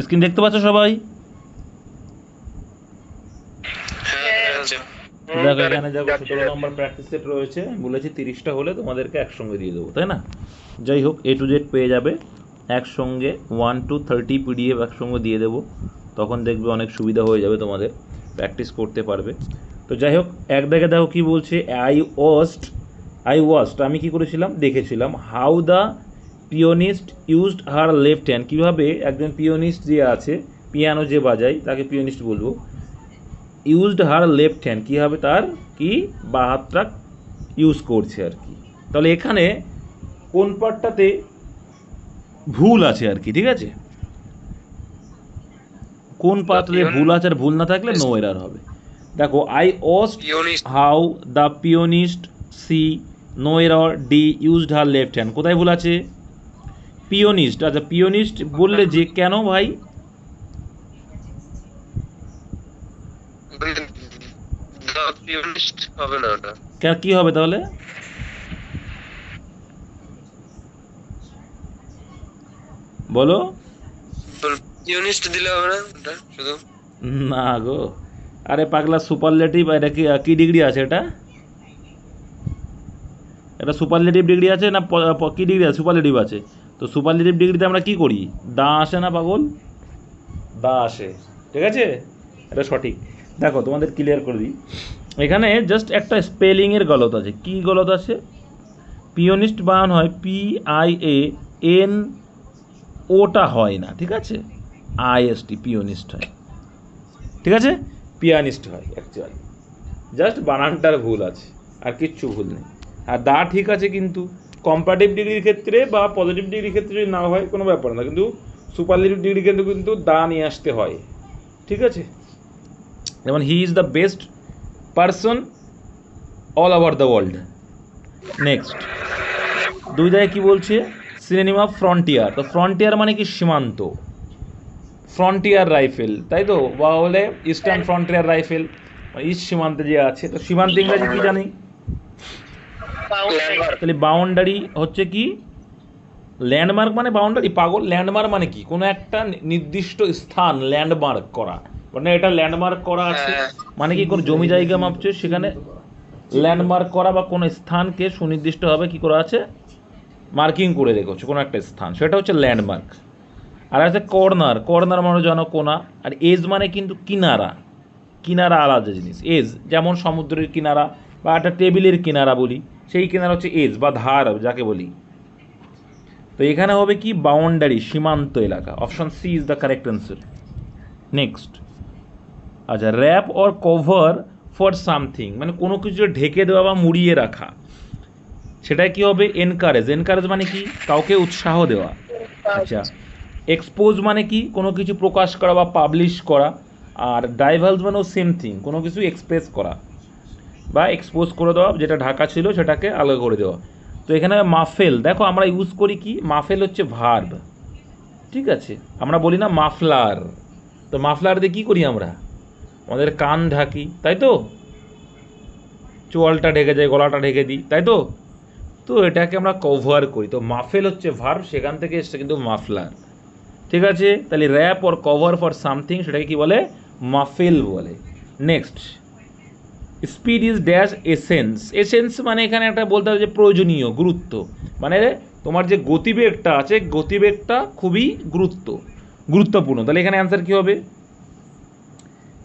Screen দেখতে পাচ্ছ সবাই? হ্যাঁ দেখো এখানে দেখো সতেরো নম্বর প্র্যাকটিস সেট রয়েছে। বলেছি তিরিশটা হলে তোমাদেরকে একসঙ্গে দিয়ে দেবো তাই না? যাই হোক এ টু জেড পেয়ে যাবে। একসঙ্গে ওয়ান টু থার্টি পিডিএফ একসঙ্গে দিয়ে দেবো। তখন দেখবে অনেক সুবিধা হয়ে যাবে তোমাদের। প্র্যাকটিস করতে পারবে। তো যাই হোক এক দেখে দেখো কি বলছে আই ওয়াস্ট আই ওয়াস্ট আমি কি করেছিলাম? দেখেছিলাম how the pianist used her left hand. কীভাবে একজন পিওনিস্ট যে আছে পিয়ানো যে বাজায় তাকে পিওনিস্ট বলব ইউজড হার লেফট হ্যান্ড কীভাবে তার কি বা হাতটা ইউজ করছে আর কি। তাহলে এখানে কোন পার্টটাতে ভুল আছে আর কি ঠিক আছে? কোন পার্টটাতে ভুল আছে আর ভুল না থাকলে নো এরার হবে। দেখো I pianist how the pianist C no error D used her left hand কোথায় ভুল আছে? পিওনিস্ট আচ্ছা পিওনিস্ট বললে যে কেন ভাই? কি হবে তাহলে? বলো। পিওনিস্ট দিলে হবে না শুধু? না গো। আরে পাগলা সুপারলেটিভ এটা কি কি ডিগ্রি আছে এটা? এটা সুপারলেটিভ ডিগ্রি আছে না কি ডিগ্রি আছে? সুপারলেটিভ আছে। তো সুপারলেটিভ ডিগ্রিতে আমরা কি করি? দা আসে না পাগল? দা আসে। ঠিক আছে? এটা সঠিক। দেখো, তোমাদের ক্লিয়ার করে দিই। এখানে জাস্ট একটা স্পেলিংয়ের গলত আছে। কি গলত আছে? পিওনিস্ট বানান হয় পি আই এ এন ওটা হয় না, ঠিক আছে? আইএসটি পিওনিস্ট হয়। ঠিক আছে? পিয়ানিস্ট হয় অ্যাকচুয়ালি জাস্ট বানানটার ভুল আছে, আর কিচ্ছু ভুল নেই। আর দা ঠিক আছে কিন্তু। কম্পারেটিভ ডিগ্রির ক্ষেত্রে বা পজিটিভ ডিগ্রির ক্ষেত্রে যদি না হয়, কোনো ব্যাপার না। কিন্তু সুপারলেটিভ ডিগ্রি কিন্তু কিন্তু দা নিয়ে আসতে হয়। ঠিক আছে? যেমন he is the best person all over the world next দুই জায়গায় কী বলছে? সিনেমা ফ্রন্টিয়ার তো ফ্রন্টিয়ার মানে কি? সীমান্ত। ফ্রন্টিয়ার রাইফেল তাই তো? বা হলে ইস্টার্ন ফ্রন্টিয়ার রাইফেল ইস্ট সীমান্তে যে আছে। তো সীমান্ত ইংরাজি কি জানি? তাহলে বাউন্ডারি হচ্ছে কি? ল্যান্ডমার্ক মানে বাউন্ডারি পাগল ল্যান্ডমার্ক মানে কি? কোনো একটা নির্দিষ্ট স্থান ল্যান্ডমার্ক করা। মানে এটা ল্যান্ডমার্ক করা আছে। হ্যাঁ। মানে কি? কোনো জমি জায়গা মাপছে সেখানে ল্যান্ডমার্ক করা বা কোনো স্থানকে সুনির্দিষ্টভাবে কি করা আছে? মার্কিং করে রেখেছে কোনো একটা স্থান। সেটা হচ্ছে ল্যান্ডমার্ক আর আছে কর্নার কর্নার মানে জানো কোনা আর এজ মানে কিন্তু কিনারা। কিনারা আলাদা জিনিস। এজ যেমন সমুদ্রের কিনারা বা একটা টেবিলের কিনারা বলি, সেই কিনারা হচ্ছে এজ বা ধার যাকে বলি। তো এখানে হবে কি? বাউন্ডারি সীমান্ত এলাকা। Option C is the correct answer next আচ্ছা wrap or cover for something মানে কোনো কিছু ঢেকে দেওয়া বা মুড়িয়ে রাখা। সেটা কি হবে? এনকারেজ এনকারেজ মানে কি? কাউকে উৎসাহ দেওয়া। আচ্ছা এক্সপোজ মানে কি? কোনো কিছু প্রকাশ করা বা পাবলিশ করা। আর ডাইভালস মানেও সেম থিং কোনো কিছু এক্সপ্রেস করা। বা এক্সপোজ করে দেওয়া, যেটা ঢাকা ছিল সেটাকে আলাদা করে দেওয়া। তো এখানে মাফেল, দেখো আমরা ইউজ করি কি? মাফেল হচ্ছে ভার্ব ঠিক আছে? আমরা বলি না মাফলার। তো মাফলার দিয়ে কী করি আমরা? আমাদের কান ঢাকি, তাই তো? চোয়ালটা ঢেকে যায়, গলাটা ঢেকে দিই, তাই তো? তো এটাকে আমরা কভার করি। তো মাফেল হচ্ছে ভার্ব সেখান থেকে এসছে কিন্তু মাফলার। ঠিক আছে? তাহলে wrap or cover for something সেটাকে কি বলে? মাফেল বলে। Next speed is dash essence. Essence মানে এখানে একটা বলতে হবে যে প্রয়োজনীয়, গুরুত্ব। মানে তোমার যে গতিবেগটা আছে, গতিবেগটা খুবই গুরুত্ব, গুরুত্বপূর্ণ। তাহলে এখানে অ্যান্সার কি হবে?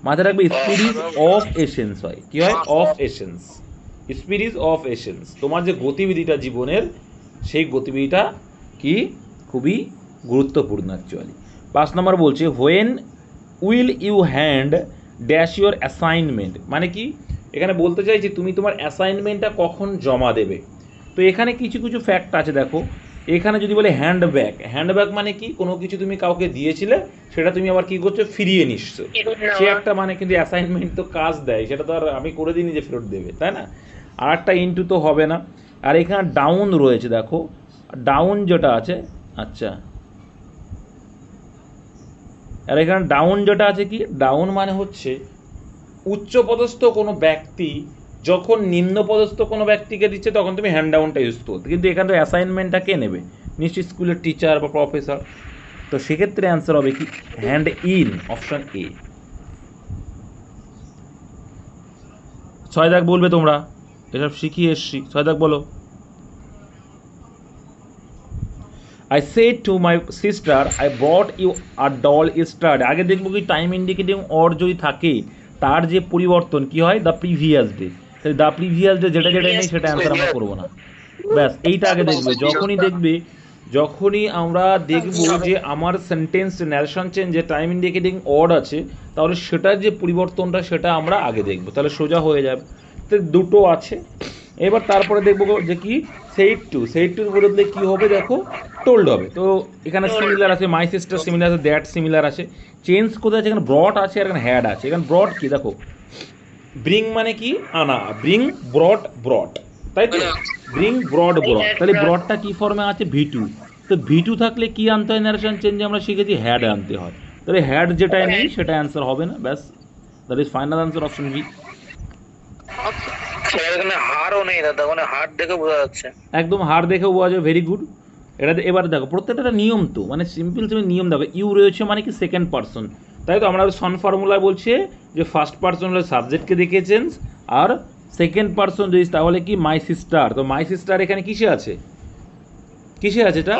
মাথায় রাখবে, স্পিড ইজ অফ এসেন্স হয়। কি হয়? Of essence. Speed is of essence. তোমার যে গতিবিধিটা জীবনের, সেই গতিবিধিটা কি? খুবই গুরুত্বপূর্ণ অ্যাকচুয়ালি পাঁচ নম্বর বলছে when will you hand dash your assignment মানে কি? এখানে বলতে চাইছি তুমি তোমার অ্যাসাইনমেন্টটা কখন জমা দেবে। তো এখানে কিছু কিছু ফ্যাক্ট আছে দেখো। এখানে যদি বলে হ্যান্ডব্যাগ হ্যান্ডব্যাগ মানে কি? কোনো কিছু তুমি কাউকে দিয়েছিলে সেটা তুমি আবার কি করছ? ফিরিয়ে নিচ্ছ। সে একটা মানে কিন্তু অ্যাসাইনমেন্ট তো কাজ দেয় সেটা তো আর আমি করে দিই যে ফেরত দেবে তাই না? আর একটা ইন্টু তো হবে না। আর এখানে ডাউন রয়েছে দেখো। ডাউন যেটা আছে আচ্ছা। আর এখানে ডাউন যেটা আছে কি? ডাউন মানে হচ্ছে উচ্চপদস্থ কোনো ব্যক্তি যখন নিম্নপদস্থ কোনো ব্যক্তিকে দিচ্ছে, তখন তুমি হ্যান্ড ডাউনটা ইউজ করতে কিন্তু এখানে তো অ্যাসাইনমেন্টটা কে নেবে? নিশ্চয়ই স্কুলের টিচার বা প্রফেসর তো সেক্ষেত্রে অ্যান্সার হবে কি? হ্যান্ড ইন অপশন এ ছয় দাগ বলবে তোমরা? এসব শিখিয়ে এসছি। ছয় দাগ বলো। I said to my sister I bought you are doll start আগে দেখব কি টাইম ইন্ডিকেটিং অর যদি থাকে তার যে পরিবর্তন, কি হয়? The previous day the previous day যেটা যেটা নেই, সেটা অ্যান্সার আমরা করব না। ব্যাস, এইটা আগে দেখবে। যখনই দেখবে, যখনই আমরা দেখব যে আমার সেন্টেন্স ন্যারেশন চেঞ্জ যে টাইম ইন্ডিকেটিং অড আছে, তাহলে সেটার যে পরিবর্তনটা, সেটা আমরা আগে দেখব। তাহলে সোজা হয়ে যাবে। তো দুটো আছে। এবার তারপরে দেখব যে কি? সেইট টু সেইট টু বদলে কি হবে? দেখো টোল্ড হবে। তো এখানে সিমিলার আছে মাই সিস্টার সিমিলার আছে দ্যাট সিমিলার আছে। চেঞ্জ কোথায় আছে? এখানে ব্রড আছে আর এখানে হ্যাড আছে। এখানে ব্রড কি? দেখো। ব্রিং মানে কি? আনা ব্রিং ব্রড ব্রড তাই তো? ব্রিং ব্রড ব্রড তাহলে ব্রডটা কি ফর্মে আছে? ভি টু তো ভি টু থাকলে কি আনতে হয়? নারেশন চেঞ্জে আমরা শিখেছি হ্যাড আনতে হয়। তাহলে হ্যাড যেটা নেই সেটা অ্যান্সার হবে না। ব্যাস। That is final answer option B এখানে হারও নেই দাদা। মানে হার দেখে বোঝা যাচ্ছে। একদম হার দেখে বোঝা যায় ভেরি গুড এটা এবার দেখো প্রত্যেকটা নিয়ম তো মানে সিম্পল সিম্পল নিয়ম দেখো ইউ রয়েছে মানে কি সেকেন্ড পার্সন তাই তো আমরা সন ফর্মুলায় বলছে যে ফার্স্ট পার্সন হলে সাবজেক্টকে দেখে চেঞ্জ আর সেকেন্ড পার্সন যদি তাহলে কি মাই সিস্টার তো মাই সিস্টার এখানে কিসে আছে? কিসে আছে এটা?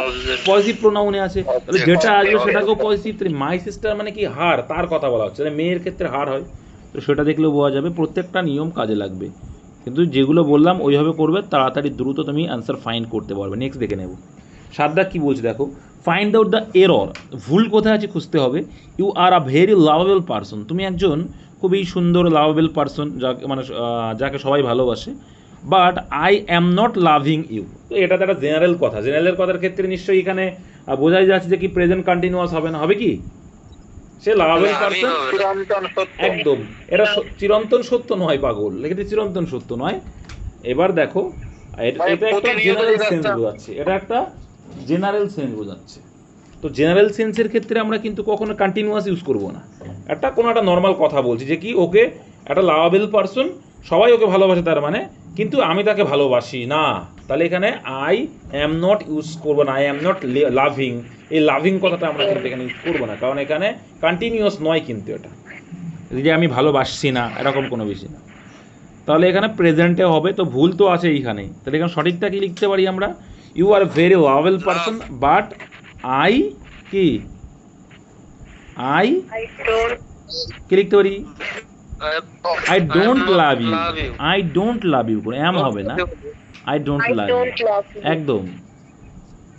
পজিটিভ প্রোনাউনে আছে। তাহলে যেটা আসবে সেটাকেও পজিটিভ মাই সিস্টার মানে কি হার তার কথা বলা হচ্ছে। মেয়ের ক্ষেত্রে হার হয়। তো সেটা দেখলেও বোঝা যাবে প্রত্যেকটা নিয়ম কাজে লাগবে। কিন্তু যেগুলো বললাম ওইভাবে করবে তাড়াতাড়ি দ্রুত তুমি অ্যান্সার ফাইন্ড করতে পারবে। নেক্সট দেখে নেব। সাদা কি বলছে দেখো? ফাইন্ড আউট দ্য এরর ভুল কোথায় আছে খুঁজতে হবে। You are a very lovable person তুমি একজন খুবই সুন্দর লাভেবল পারসন যাকে মানে যাকে সবাই ভালোবাসে। But I am not loving you তো এটা তো একটা জেনারেল কথা। জেনারেল কথার ক্ষেত্রে নিশ্চয়ই এখানে বোঝাই যাচ্ছে যে কি প্রেজেন্ট কন্টিনিউয়াস হবে না। হবে কি? সে লাভেবল পারসন হবে। চিরন্তন সত্য। একদম। এটা চিরন্তন সত্য নয় পাগল। লিখেছে চিরন্তন সত্য নয়। এবার দেখো এটা একটা জেনারেল সেন্স বোঝাচ্ছে। এটা একটা জেনারেল সেন্স বোঝাচ্ছে তো জেনারেল সেন্সের ক্ষেত্রে আমরা কিন্তু কখনো কন্টিনিউয়াস ইউজ করব না। একটা কোনো একটা নর্মাল কথা বলছি যে কি ওকে একটা লাভেবল পারসন সবাই ওকে ভালোবাসে তার মানে কিন্তু আমি তাকে ভালোবাসি না। তাহলে এখানে আই অ্যাম নট ইউজ করব না আই অ্যাম নট লাভিং এই লাভিং কথাটা আমরা কিন্তু এখানে ইউজ করব না, কারণ এখানে কন্টিনিউয়াস নয় কিন্তু এটা। যে আমি ভালোবাসছি না, এরকম কোনো বিষয় না। তাহলে এখানে প্রেজেন্টে হবে, তো ভুল তো আছে এইখানেই তাহলে এখানে সঠিকটা কি লিখতে পারি আমরা? ইউ আর ভেরি লাভেল পারসন বাট আই কি আই কি লিখতে পারি I don't love you love you. I don't love you করে এম হবে না? আই ডোন্ট লাভ ইউ একদম।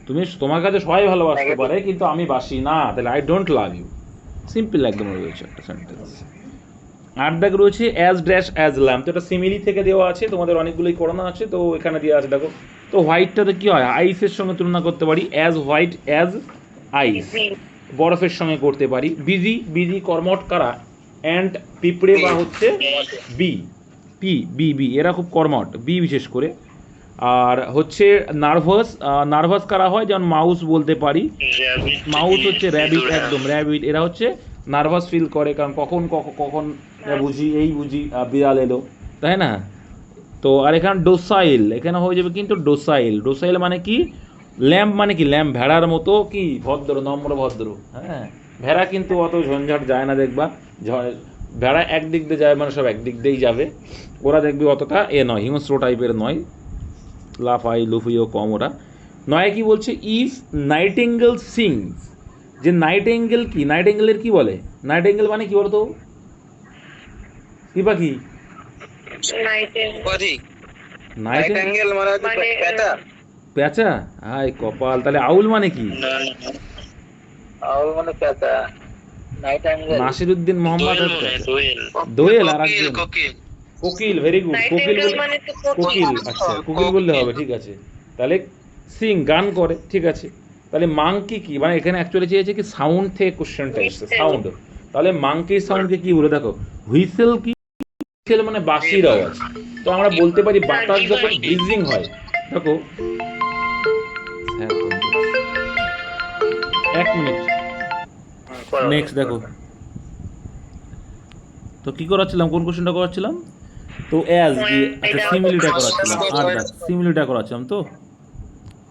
তুমি তোমার কাছে সবাই ভালোবাসতে পারে কিন্তু আমি বাসি না। তাহলে I don't love you simple একদম রয়েছে একটা সেন্টেন্স আট দাগ রয়েছে অ্যাজ ড্যাশ অ্যাজ ল্যাম্প তো এটা সিমিলি থেকে দেওয়া আছে। তোমাদের অনেকগুলোই করানো আছে। তো এখানে দেওয়া আছে দেখো। তো হোয়াইটটাতে কি হয়? আইসের সঙ্গে তুলনা করতে পারি অ্যাজ হোয়াইট অ্যাজ আইস বরফের সঙ্গে করতে পারি। বিজি বিজি কর্মট কারা? অ্যান্ড পিঁপড়ে বা হচ্ছে বি পি বি বি এরা খুব কর্মট বি বিশেষ করে। আর হচ্ছে নার্ভাস নার্ভাস কারা হয়? যেমন মাউস বলতে পারি। মাউস হচ্ছে র্যাবিট একদম র্যাবিট এরা হচ্ছে নার্ভাস ফিল করে। কারণ কখন কখন কখন বুঝি এই বুঝি বিড়াল এলো। তাই না? তো, আর এখানে ডোসাইল এখানে হয়ে যাবে কিন্তু ডোসাইল ডোসাইল মানে কি? ল্যাম্প মানে কি? ল্যাম্প ভেড়ার মতো কি? ভদ্র, নম্র, ভদ্র হ্যাঁ? ভেড়া কিন্তু অত ঝঞ্ঝাট যায় না দেখবা। ঝ- ভেড়া একদিক দিয়ে যায় মানে সব একদিক দিয়েই যাবে। ওরা দেখবে অতটা এ নয় হিংস্র টাইপের নয়। লাফাই লুফিও কম ওরা। নয় কি বলছে? ইফ নাইটেঙ্গেল সিংস যে নাইট নাইটেঙ্গেল কি নাইটেঙ্গেলের কি বলে? নাইটেঙ্গেল মানে কি বলতো? কি পাখি? নাইটেঙ্গেল অ্যাঙ্গেল মানে প্যাটা পেঁচা হাই কপাল তাহলে আউল মানে কি আউল মানে নাইট নাসিরুদ্দিন মোহাম্মদ দোয়েল আর পেঁচা। দোয়েল দোয়েল আর কোকিল একজন কোকিল ভেরি গুড কোকিল মানে কোকিল আচ্ছা কোকিল বললে হবে ঠিক আছে. তাহলে সিং গান করে ঠিক আছে. তাহলে মাংকি কি মানে এখানে অ্যাকচুয়ালি চেয়েছে কি সাউন্ড থেকে কোশ্চেনটা এসছে সাউন্ড তাহলে মাংকি সাউন্ডকে কি বলে দেখো? হুইসেল কি? হুইসেল মানে বাঁশির আওয়াজ তো আমরা বলতে পারি বাতাস যখন ব্রিজিং হয়, দেখো। এক মিনিট। নেক্সট দেখো। তো কি করাচ্ছিলাম? কোন কোশ্চেনটা করাচ্ছিলাম? তো অ্যাজ দিয়ে আচ্ছা সিমিলিটা করাচ্ছিলাম। আর দেখ সিমিলিটা করাচ্ছিলাম তো।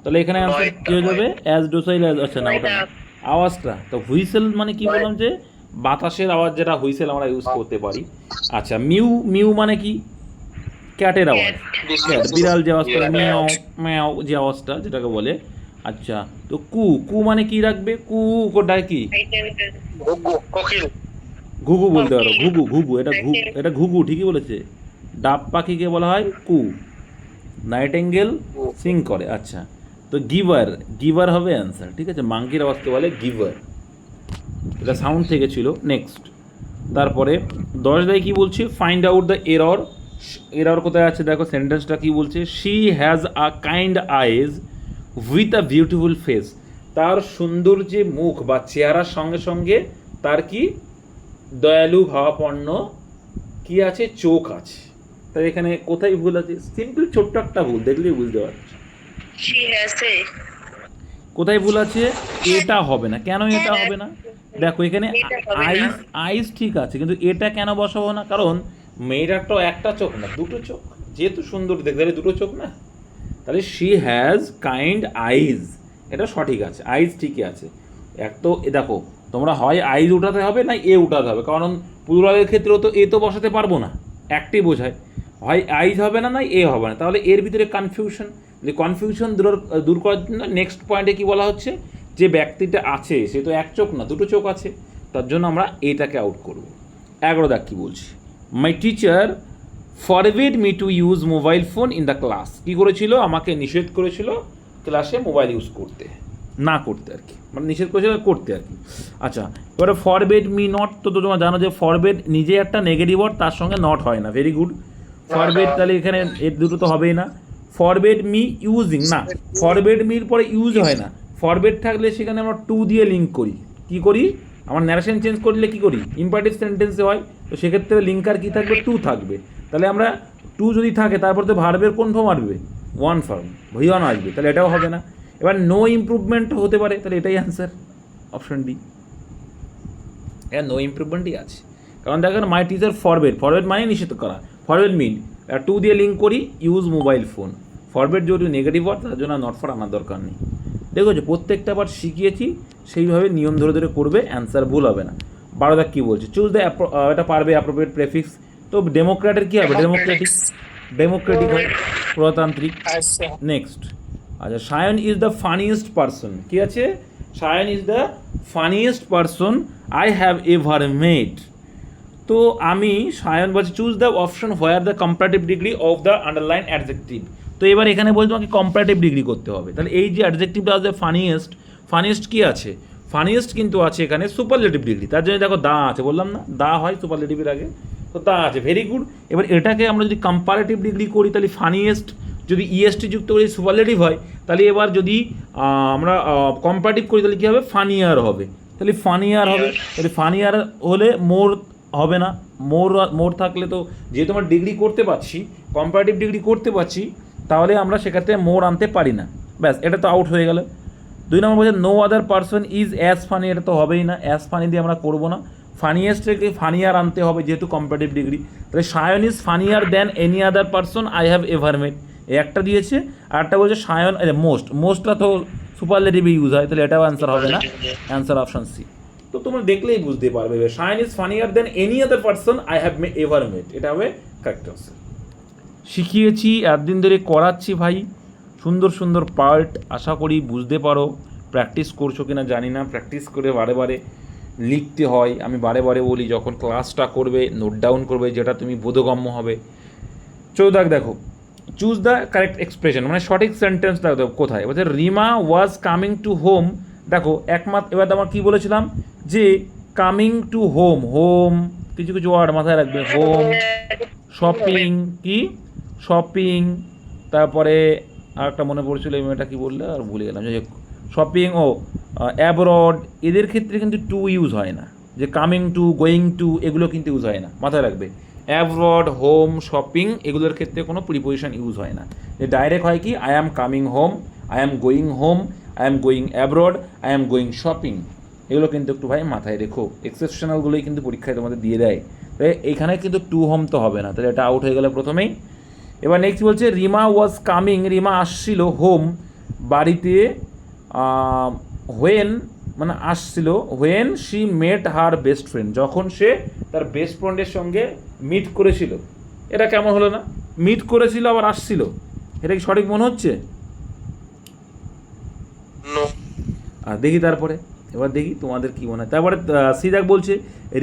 তাহলে এখানে অ্যান্সার কি হয়ে যাবে? অ্যাজ ডোসাইল অ্যাজ আচ্ছা না, ওটা আওয়াজটা। তো হুইসেল মানে কি বললাম যে বাতাসের আওয়াজ যেটা হুইসেল আমরা ইউজ করতে পারি। আচ্ছা মিউ মিউ মানে কি? ক্যাটের আওয়াজ। ক্যাট বিড়াল যে আওয়াজ করে ম্যাও ম্যাও যে আওয়াজটা যেটাকে বলে। আচ্ছা তো কু কু মানে কি রাখবে? কু কোটায় কি? ঘুঘু বলতে পারো ঘুঘু ঘুঘু এটা ঘু এটা ঘুঘু ঠিকই বলেছে। ডাব পাখিকে বলা হয় কু। নাইটেঙ্গেল সিং করে আচ্ছা। তো গিভার গিভার হবে অ্যান্সার ঠিক আছে? মাঙ্কির আওয়াজকে বলে গিভার। এটা সাউন্ড থেকে ছিল নেক্সট তারপরে দশ দায় কি বলছে? Find out the error error কোথায় আছে? দেখো সেন্টেন্সটা কি বলছে? She has a kind eyes with a beautiful face তার সুন্দর যে মুখ বা চেহারার সঙ্গে সঙ্গে তার কি? দয়ালু ভাবাপন্ন কি আছে? চোখ আছে। তাই এখানে কোথায় ভুল আছে? সিম্পল ছোট্ট একটা ভুল দেখলেই বুঝতে পারছি। কোথায় ভুল আছে? এটা হবে না। কেন এটা হবে না? দেখো এখানে আইস আইস ঠিক আছে কিন্তু এটা কেন বসাবো না? কারণ মেয়েটার তো একটা চোখ না দুটো চোখ। যেহেতু সুন্দর দেখতে গেলে দুটো চোখ না? তাহলে শি হ্যাজ কাইন্ড আইজ এটা সঠিক আছে আইজ ঠিকই আছে। এক তো এ দেখো তোমরা হয় আইজ উঠাতে হবে না এ উঠাতে হবে কারণ প্লুরালের ক্ষেত্রেও তো এ তো বসাতে পারব না একটি বোঝায়। হয় আইজ হবে না না এ হবে না। তাহলে এর ভিতরে কনফিউশন যে কনফিউশন দূর দূর করার জন্য নেক্সট পয়েন্টে কি বলা হচ্ছে? যে ব্যক্তিটা আছে সে তো এক চোখ না দুটো চোখ আছে তার জন্য আমরা এটাকে আউট করব। এগারো দেখ কী বলছি? My teacher forbid me to use mobile phone in the class কী করেছিল? আমাকে নিষেধ করেছিল ক্লাসে মোবাইল ইউজ করতে। না করতে আর কি। মানে নিষেধ করেছিল করতে আর কি। আচ্ছা এবারে ফরবেড মি নট তো তো তোমরা জানো যে ফরবেড নিজে একটা নেগেটিভ ওয়ার্ড তার সঙ্গে নট হয় না। ভেরি গুড ফরবেড তাহলে এখানে এর দুটো তো হবেই না। ফরবেড মি ইউজিং না। ফরবেড মির পরে ইউজ হয় না। ফরবেড থাকলে সেখানে আমরা টু দিয়ে লিঙ্ক করি। কি করি? আমার ন্যারেশন চেঞ্জ করলে কি করি? ইম্পারেটিভ সেন্টেন্সে হয়, তো সেক্ষেত্রে লিঙ্কার কি থাকবে? টু থাকবে। তাহলে আমরা টু যদি থাকে, তারপর তো ভার্বের কোন ফর্ম আসবে? ওয়ান ফর্ম ভইওয়ান আসবে। তাহলে এটাও হবে না। এবার নো ইমপ্রুভমেন্ট হতে পারে। তাহলে এটাই অ্যান্সার অপশন ডি এর নো ইমপ্রুভমেন্টই আছে। কারণ দেখেন মাই টিচার ফরওয়ার্ড ফরওয়ার্ড মানে নিষেধ করা। ফরওয়ার্ড মিন টু দিয়ে লিঙ্ক করি ইউজ মোবাইল ফোন ফরওয়ার্ড যদি নেগেটিভ হয়, তার জন্য নট ফর আনার দরকার নেই। দেখো যে প্রত্যেকটা বার শিখিয়েছি সেইভাবে নিয়ম ধরে ধরে করবে অ্যান্সার ভুল হবে না। বারো দেখ কী বলছে? চুজ দ্য এটা পারবে অ্যাপ্রোপ্রিয়েট প্রেফিক্স তো ডেমোক্রেটের কী হবে? ডেমোক্রেটিক ডেমোক্রেটিক হয়। প্রতান্ত্রিক নেক্সট আচ্ছা Sayan is the funniest person কি আছে? Sayan is the funniest person I have ever made তো আমি সায়ন বলছি choose the option where the comparative degree of the underlined adjective তো এবার এখানে বলছি তোমাকে কম্পারেটিভ ডিগ্রি করতে হবে। তাহলে এই যে অ্যাডজেক্টিভটা আছে ফানিয়েস্ট ফানিয়েস্ট কী আছে? ফানিয়েস্ট কিন্তু আছে এখানে সুপারলেটিভ ডিগ্রি তার জন্য দেখো দা আছে, বললাম না? দা হয় সুপারলেটিভের আগে। তো তা আছে ভেরি গুড এবার এটাকে আমরা যদি কম্পারেটিভ ডিগ্রি করি, তাহলে ফানিয়েস্ট যদি ইএসটি যুক্ত করি সুপারলেটিভ হয়, তাহলে এবার যদি আমরা কম্পারেটিভ করি, তাহলে কী হবে? ফানিয়ার হবে। তাহলে ফানিয়ার হবে, তাহলে ফানিয়ার হলে মোর হবে না। মোর মোর থাকলে তো, যেহেতু আমরা ডিগ্রি করতে পারছি কম্পারেটিভ ডিগ্রি করতে পারছি তাহলে আমরা সেক্ষেত্রে মোর আনতে পারি না। ব্যাস, এটা তো আউট হয়ে গেল। দুই নম্বর বলছে no other person is as funny এটা তো হবেই না। অ্যাজ ফানি দিয়ে আমরা করব না। ফানিয়েস্টকে ফানিয়ার আনতে হবে, যেহেতু কম্পারেটিভ ডিগ্রি তাহলে Sayan is funnier than any other person I have ever made একটা দিয়েছে, আর একটা বলছে সায়ন মোস্ট মোস্টটা তো সুপারলেটিভে ইউজ হয়, তাহলে এটাও অ্যান্সার হবে না। অ্যান্সার অপশন সি তো তোমরা দেখলেই বুঝতে পারবে Sayan is funnier than any other person I have may ever made এটা হবে কারেক্ট আনসার শিখিয়েছি এতদিন ধরে করাচ্ছি ভাই। সুন্দর সুন্দর পার্ট আশা করি বুঝতে পারো। প্র্যাকটিস করছ কি না জানি না। প্র্যাকটিস করে বারে বারে লিখতে হয়। আমি বারে বারে বলি, যখন ক্লাসটা করবে নোট ডাউন করবে, যেটা তুমি বোধগম্য হবে। চৌদাক দেখো চুজ দ্য কারেক্ট এক্সপ্রেশন মানে সঠিক সেন্টেন্স দেখো, কোথায়? বলছে Rima was coming to home দেখো, একমাত্র, এবার আমার কী বলেছিলাম? যে কামিং টু হোম হোম কিছু কিছু ওয়ার্ড মাথায় রাখবে হোম শপিং কি? শপিং তারপরে আর একটা মনে পড়ছিল, এই মেয়েটা কী বললে? আর ভুলে গেলাম। যে শপিং ও অ্যাব্রড এদের ক্ষেত্রে কিন্তু টু ইউজ হয় না। যে কামিং টু গোয়িং টু এগুলো কিন্তু ইউজ হয় না। মাথায় রাখবে। অ্যাব্রড হোম শপিং এগুলোর ক্ষেত্রে কোনো প্রিপোজিশন ইউজ হয় না। যে ডাইরেক্ট হয় কি I am coming home I am going home I am going abroad I am going shopping এগুলো কিন্তু একটু ভাই মাথায় রেখো। এক্সেপশনালগুলোই কিন্তু পরীক্ষায় তোমাদের দিয়ে দেয়। তাই এইখানে কিন্তু টু হোম তো হবে না। তাহলে এটা আউট হয়ে গেলে প্রথমেই এবার নেক্সট বলছে রিমা ওয়াজ কামিং রিমা আসছিল হোম বাড়িতে হোয়েন মানে আসছিল when she met her best friend যখন সে তার বেস্ট ফ্রেন্ডের সঙ্গে মিট করেছিল। এটা কেমন হলো না? মিট করেছিল আবার আসছিল। এটা কি সঠিক মনে হচ্ছে? আর দেখি তারপরে এবার দেখি তোমাদের কি মনে হয়। তারপরে সিদাক বলছে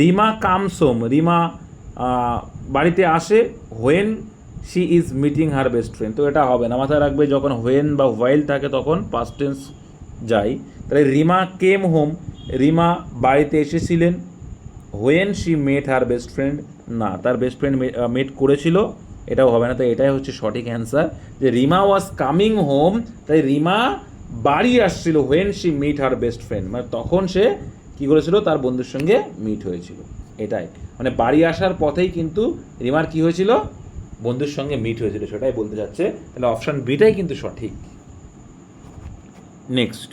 রিমা কামসোম রিমা বাড়িতে আসে when she is meeting her best friend তো এটা হবে না। মাথায় রাখবে, যখন হোয়েন বা হোয়াইল থাকে তখন পাস্ট টেন্স যাই তাহলে রিমা কেম হোম রিমা বাড়িতে এসেছিলেন। When she met her best friend না, তার বেস্ট ফ্রেন্ড মেট করেছিল, এটাও হবে না। তাই এটাই হচ্ছে সঠিক অ্যান্সার যে রিমা ওয়াজ কামিং হোম তাই রিমা বাড়ি আসছিল when she meet her best friend মানে তখন সে কী করেছিল? তার বন্ধুর সঙ্গে মিট হয়েছিল। এটাই। মানে বাড়ি আসার পথেই কিন্তু রিমার কি হয়েছিল? বন্ধুর সঙ্গে মিট হয়েছিল, সেটাই বলতে যাচ্ছে। তাহলে অপশান বিটাই কিন্তু সঠিক। নেক্সট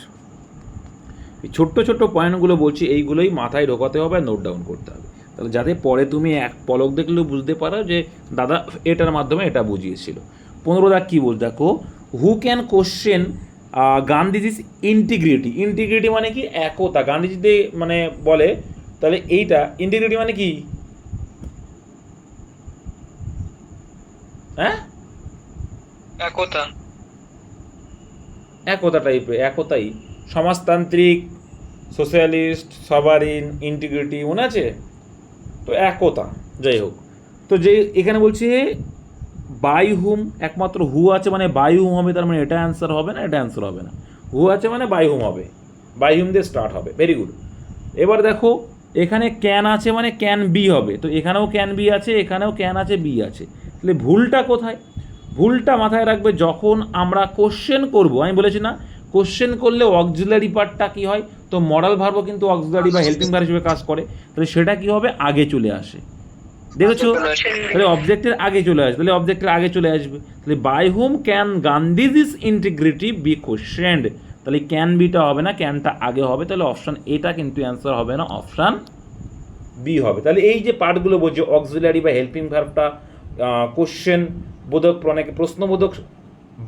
এই ছোট্ট ছোট্ট পয়েন্টগুলো বলছি, এইগুলোই মাথায় ঢোকাতে হবে নোট ডাউন করতে হবে। তাহলে যাতে পরে তুমি এক পলক দেখলেও বুঝতে পারো যে, দাদা এটার মাধ্যমে এটা বুঝিয়েছিল। পনেরো দাগ কী বল দেখো who can question Gandhiji's integrity integrity মানে কি? একতা। গান্ধীজিতে মানে বলে, তাহলে এইটা ইন্টিগ্রিটি মানে কি? হ্যাঁ? একতা। একতা টাইপের একতাই। সমাজতান্ত্রিক সোশ্যালিস্ট সবারিন ইন্টিগ্রিটি মনে আছে? তো একতা যাই হোক। তো যে এখানে বলছে বাই হুম একমাত্র হু আছে মানে বাই হুম হবে তার মানে এটা অ্যান্সার হবে না এটা অ্যান্সার হবে না। হু আছে মানে বাই হুম হবে। বাই হুম দিয়ে স্টার্ট হবে। ভেরি গুড এবার দেখো এখানে ক্যান আছে মানে ক্যান বি হবে। তো এখানেও ক্যান বি আছে এখানেও ক্যান আছে বি আছে। তাহলে ভুলটা কোথায়? ভুলটা মাথায় রাখবে যখন আমরা কোশ্চেন করব। আমি বলেছি না কোশ্চেন করলে অক্সিলারি পার্টটা কি হয়? তো মরাল ভার্বও কিন্তু অক্সিলারি বা হেল্পিং ভার্ব হিসেবে কাজ করে। তাহলে সেটা কি হবে? আগে চলে আসে। দেখেছ? তাহলে অবজেক্টের আগে চলে আসবে। তাহলে অবজেক্টের আগে চলে আসবে। তাহলে by whom can Gandhiji's integrity be questioned তাহলে ক্যান বিটা হবে না ক্যানটা আগে হবে। তাহলে অপশান এটা কিন্তু অ্যান্সার হবে না অপশান বি হবে। তাহলে এই যে পার্টগুলো বলছে অক্সিলারি বা হেল্পিং ভার্বটা কোশ্চেন বোধক প্রণাকে, প্রশ্নবোধক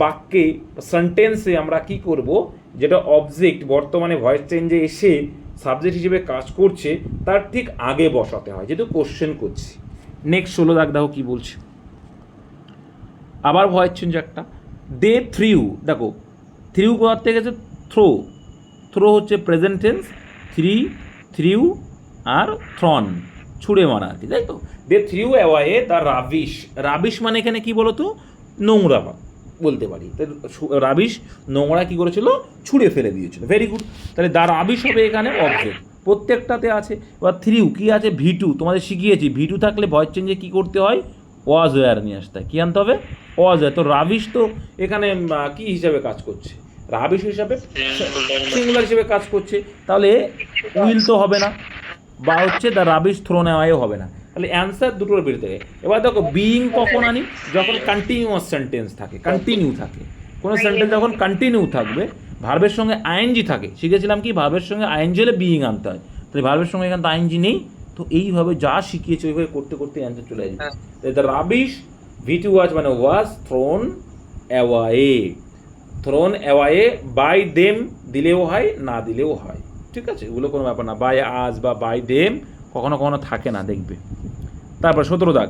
বাক্যে সেন্টেন্সে আমরা কি করব? যেটা অবজেক্ট বর্তমানে ভয়েস চেঞ্জে এসে সাবজেক্ট হিসেবে কাজ করছে, তার ঠিক আগে বসাতে হয়, যেহেতু কোশ্চেন করছি। নেক্সট ষোলো দাগ দেখো কী বলছে। আবার ভয়েস চেঞ্জ একটা। দে থ্রিউ দেখো থ্রিউ কোথার থেকে গেছে থ্রো থ্রো হচ্ছে প্রেজেন্ট টেন্স থ্রি থ্রিউ আর থ্রন ছুঁড়ে মারা আর কি, তাই তো? They threw away the rubbish rubbish মানে এখানে কি বলো তো নোংরা বলতে পারি। রাবিশ নোংরা কি করেছিল? ছুঁড়ে ফেলে দিয়েছিল। ভেরি গুড তাহলে দ্য রাবিশ হবে এখানে অবজেক্ট প্রত্যেকটাতে আছে। এবার থ্রিউ কি আছে? ভি টু তোমাদের শিখিয়েছি। ভিটু থাকলে ভয়েস চেঞ্জে কী করতে হয়? ওয়াজ ওয়ার নিয়ে আসতে হয়। কী আনতে হবে? ওয়াজ ওয়ার তো রাবিশ তো এখানে কি হিসাবে কাজ করছে? রাবিশ হিসাবে সিঙ্গুলার হিসেবে কাজ করছে। তাহলে উইল তো হবে না। বা হচ্ছে দ্য রাবিশ থ্রো নেওয়াও হবে না। তাহলে অ্যান্সার দুটোর হবে এবার দেখো বিইং কখন আনি? যখন কন্টিনিউয়াস সেন্টেন্স থাকে কন্টিনিউ থাকে। কোনো সেন্টেন্স যখন কন্টিনিউ থাকবে ভার্বের সঙ্গে আইএনজি থাকে। শিখেছিলাম কি? ভার্বের সঙ্গে আইএনজি হলে বিইং আনতে হয়। তাহলে ভার্বের সঙ্গে এখানে তো আইএনজি নেই। তো এইভাবে যা শিখিয়েছে ওইভাবে করতে করতে অ্যান্সার চলে আসবে। দ্য রাবিশ ভিটি ওয়াজ মানে was thrown away thrown away by them দিলেও হয় না দিলেও হয়। ঠিক আছে? এগুলো কোনো ব্যাপার না। বাই আজ বা বাই দেম কখনো কখনো থাকে না দেখবে। তারপর সতেরো দাগ।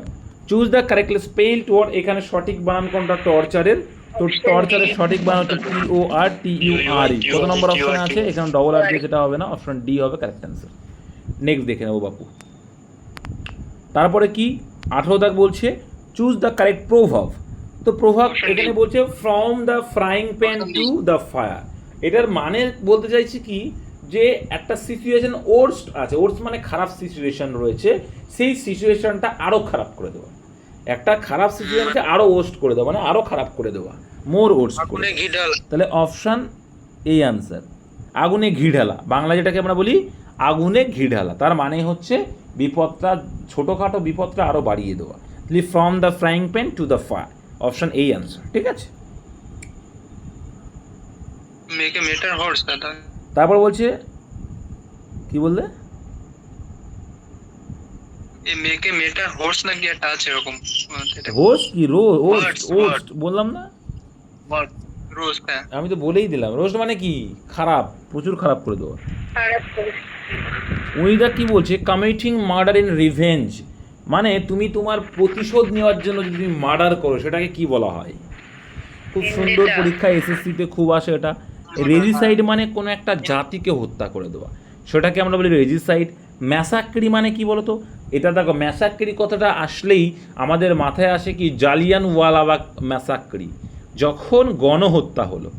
Choose the correctly spell word এখানে সঠিক বানান কোনটা? টর্চারের তো টর্চারের সঠিক বানান হচ্ছে টি ও আর টি ইউ আর ই কত নম্বর অপশন আছে? এখানে ডবল আর যেটা হবে না অপশন ডি হবে কারেক্ট অ্যান্সার নেক্সট দেখে নেব বাপু। তারপরে কি? আঠেরো দাগ বলছে চুজ দ্য কারেক্ট প্রভাব তো প্রভাব এখানে বলছে from the frying pan to the fire এটার মানে বলতে চাইছি কি যে একটা সিচুয়েশন ওর্স আছে ওর্স মানে খারাপ সিচুয়েশন রয়েছে সেই সিচুয়েশনটা আরও খারাপ করে দেওয়া। একটা খারাপ সিচুয়েশনকে আরও ওস্ট করে দেওয়া মানে আরও খারাপ করে দেওয়া মোর ওর্স করে তাহলে অপশান এই আনসার আগুনে ঘি ঢালা। বাংলা যেটাকে আমরা বলি আগুনে ঘি ঢালা। তার মানে হচ্ছে বিপদটা ছোটোখাটো বিপদটা আরও বাড়িয়ে দেওয়া। তাহলে from the frying pan to the fire option এই আনসার ঠিক আছে? মেক এ মেটার হর্স দাদা। তারপর বলছে কি বললে? নাকি একটা আছে এরকম? কি? বললাম না? রোজ হ্যাঁ। আমি তো বলেই দিলাম। রোস্ট মানে কি? খারাপ প্রচুর খারাপ করে পরিস্থিতি উইদা কি বলছে? কমিটিং মার্ডার ইন রিভেঞ্জ মানে তুমি তোমার প্রতিশোধ নেওয়ার জন্য যদি তুমি মার্ডার করো সেটাকে কি বলা হয়? খুব সুন্দর. পরীক্ষা এসএসসিতে খুব আসে এটা। রেজিসাইড মানে কোনো একটা জাতিকে হত্যা করে দেওয়া। সেটাকে আমরা বলি রেজিসাইড। ম্যাসাক্রি মানে কি বলতো? এটা দেখো ম্যাসাক্রি কথাটা আসলেই আমাদের মাথায় আসে কি? জালিয়ান ওয়ালাবাগ ম্যাসাক্রি। যখন গণহত্যা হলো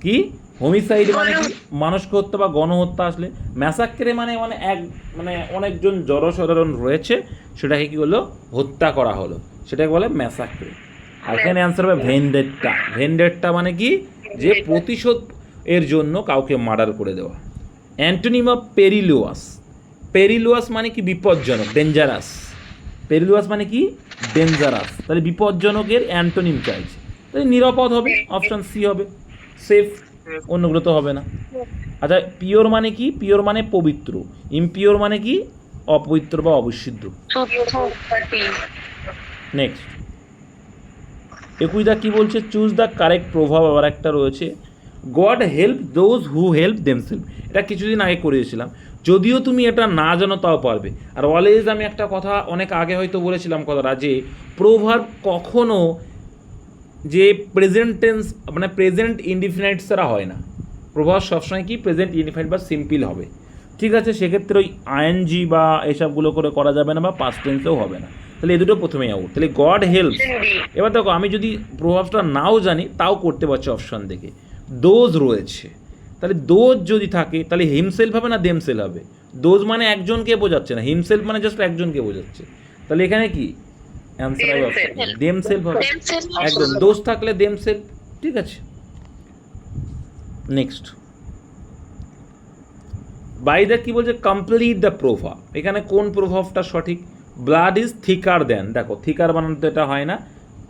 কি? হোমিসাইড মানে কি? মানুষকে হত্যা বা গণহত্যা আসলে। ম্যাসাক্রে মানে মানে এক মানে অনেকজন জনসাধারণ রয়েছে সেটাকে কি হলো? হত্যা করা হলো। সেটাকে বলে ম্যাসাক্রে। আর এখানে অ্যান্সার হবে ভেন্ডেট্টা। ভেন্ডেট্টা মানে কি? যে প্রতিশোধ এর জন্য কাউকে মার্ডার করে দেওয়া। অ্যান্টোনিমা পেরিলোয়াস। পেরিলোয়াস মানে কি? বিপজ্জনক ডেঞ্জারাস পেরিলোয়াস মানে কি? ডেঞ্জারাস তাহলে বিপজ্জনকের অ্যান্টোনিম চাইছে। তাহলে নিরাপদ হবে অপশান সি হবে। সেফ অন্যগুলো তো হবে না। আচ্ছা পিওর মানে কি? পিওর মানে পবিত্র। ইমপিওর মানে কি? অপবিত্র বা অবিশুদ্ধ নেক্সট একুইদা কি বলছে? চুজ দ্য কারেক্ট প্রভাব আবার একটা রয়েছে। God help those who help themselves. এটা কিছুদিন আগে করিয়েছিলাম। যদিও তুমি এটা না জানো তাও পারবে। আর অলওয়েজ আমি একটা কথা অনেক আগে হয়তো বলেছিলাম কথাটা যে প্রভাব কখনো যে প্রেজেন্ট টেন্স মানে প্রেজেন্ট ইনডিফিনাইট ছাড়া হয় না। প্রভাব সবসময় কি? প্রেজেন্ট ইনডিফিনাইট বা সিম্পল হবে। ঠিক আছে সেক্ষেত্রে ওই আইএনজি বা এসবগুলো করে করা যাবে না বা পাস্ট টেন্সেও হবে না। তাহলে এ দুটো প্রথমেই আউট তাহলে গড হেল্প। এবার দেখো আমি যদি প্রভাবটা নাও জানি তাও করতে পারছি অপশান দেখে। দোজ রয়েছে। তাহলে দোজ যদি থাকে তাহলে হিমসেলফ হবে না দেমসেল হবে? দোজ মানে একজনকে বোঝাচ্ছে না হিমসেলফ মানে জাস্ট একজনকে বোঝাচ্ছে। তাহলে এখানে কি? অ্যান্সার হবে. দেমসেলফ হবে। একদম দোষ থাকলে দেমসেলফ ঠিক আছে। নেক্সট বাইদা কি বলছে? কমপ্লিট দ্য প্রভাব এখানে কোন প্রভাবটা সঠিক? ব্লাড ইজ থিকার দেন দেখো থিকার বানানো তো এটা হয় না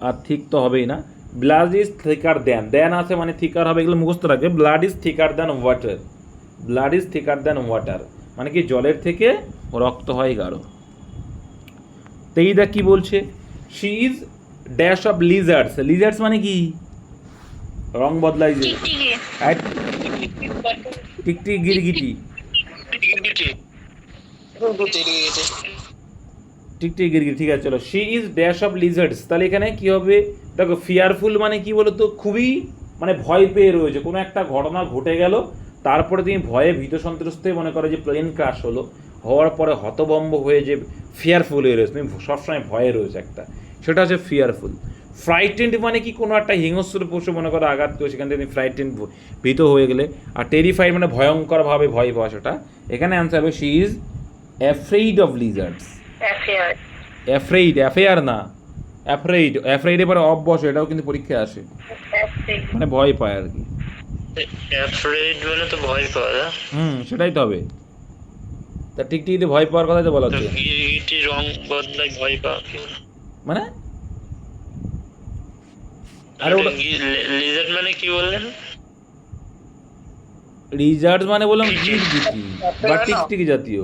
আর ঠিক তো হবেই না। ব্লাড ইজ থিকার দেন। দেন আছে মানে থিকার হবে এগুলো মুখস্থ রাখবে। Blood is thicker than water blood is thicker than water মানে কি জলের থেকে রক্ত হয় গাঢ়। তেইদা কি বলছে? She is dash of lizards lizards মানে কি? রং বদলাই যে? টিকটিক। গিরগিটি। টিকটিক গিরগিটি। ঠিক আছে চলো। She is dash of lizards তাহলে এখানে কি হবে? দেখো ফিয়ারফুল মানে কি বলতো? খুবই মানে ভয় পেয়ে রয়েছে। কোনো একটা ঘটনা ঘটে গেল তারপরে তুমি ভয়ে ভীত সন্ত্রস্ত হয়ে মনে করো যে প্লেন ক্রাশ হলো। হওয়ার পরে হতভম্ব হয়ে যে ফিয়ারফুল হয়ে রয়েছে। তুমি সবসময় ভয়ে রয়েছে একটা। সেটা হচ্ছে ফিয়ারফুল ফ্রাইটেন্ড মানে কি? কোনো একটা হিংস্র পশু মনে করো আঘাত করে সেখান থেকে তুমি ফ্রাইটেন্ড ভীত হয়ে গেলে। আর টেরিফাইড মানে ভয়ঙ্করভাবে ভয় পাওয়া সেটা। এখানে অ্যান্সার হবে she is afraid of lizards affair afraid affair না। অ্যাফ্রেইড অ্যাফ্রেইড এবারে অফ বসে এটাও কিন্তু পরীক্ষায় আসে। মানে ভয় পায় আর কি। অ্যাফ্রেড মানে তো ভয় পাওয়া হুম সেটাই তো হবে। তা ঠিক ঠিক ভয় পাওয়ার কথাই তো বলা হচ্ছে গিরগিটি রং বদলায় ভয় পাওয়া মানে? আরে ওটা লিজার্ড মানে কি বললেন? রিজার্ভ মানে বললাম গিরগিটি। বা টিকটিকি জাতীয়।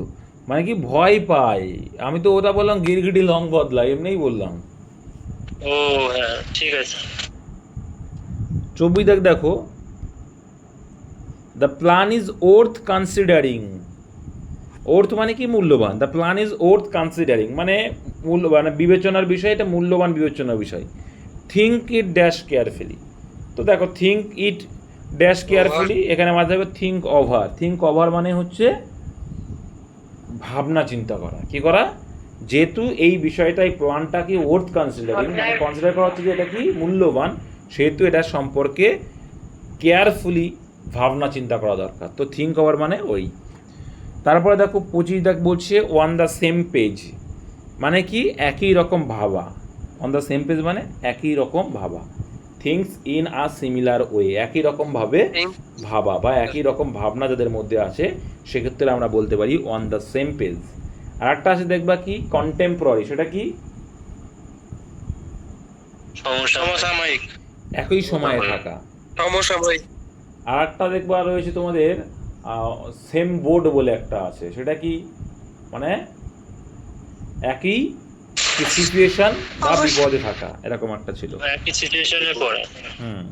মানে কি ভয় পায়। আমি তো ওটা বললাম গিরগিটি লং বদলা এমনিই বললাম। ও হ্যাঁ ঠিক আছে। চব্বিশ দেখ দেখো। The plan is worth considering worth মানে কি মূল্যবান? The plan is worth considering মানে মূল্য মানে বিবেচনার বিষয় এটা মূল্যবান বিবেচনার বিষয়। থিঙ্ক ইট ড্যাশ কেয়ারফুলি তো দেখো থিঙ্ক ইট ড্যাশ কেয়ারফুলি এখানে মাথায় হবে থিঙ্ক ওভার থিঙ্ক ওভার মানে হচ্ছে ভাবনা চিন্তা করা। কি করা? যেহেতু এই বিষয়টা এই প্ল্যানটাকে ওর্থ কনসিডারিং মানে কনসিডার করা হচ্ছে যে এটা কি মূল্যবান সেহেতু এটা সম্পর্কে কেয়ারফুলি ভাবনা চিন্তা করা দরকার। তো থিঙ্ক ওভার মানে ওই। তারপরে দেখো পঁচিশ দেখ বলছে ওয়ান দ্য সেম পেজ মানে কি? একই রকম ভাবা। অন দ্য সেম পেজ মানে একই রকম ভাবা। Things in a similar way একই রকমভাবে ভাবা বা একই রকম ভাবনা যাদের মধ্যে আছে সেক্ষেত্রে আমরা বলতে পারি অন দ্য সেম পেজ আর একটা আছে দেখবা কি কন্টেম্পোরারি সেটা কি? সমসাময়িক। একই সময়ে থাকা। সমসাময়িক। আর একটা দেখবা রয়েছে তোমাদের সেম বোর্ড বলে একটা আছে সেটা কি? মানে একই সিচুয়েশন বা বিপদে থাকা এরকম একটা ছিল। একই সিচুয়েশনে পড়া হুম।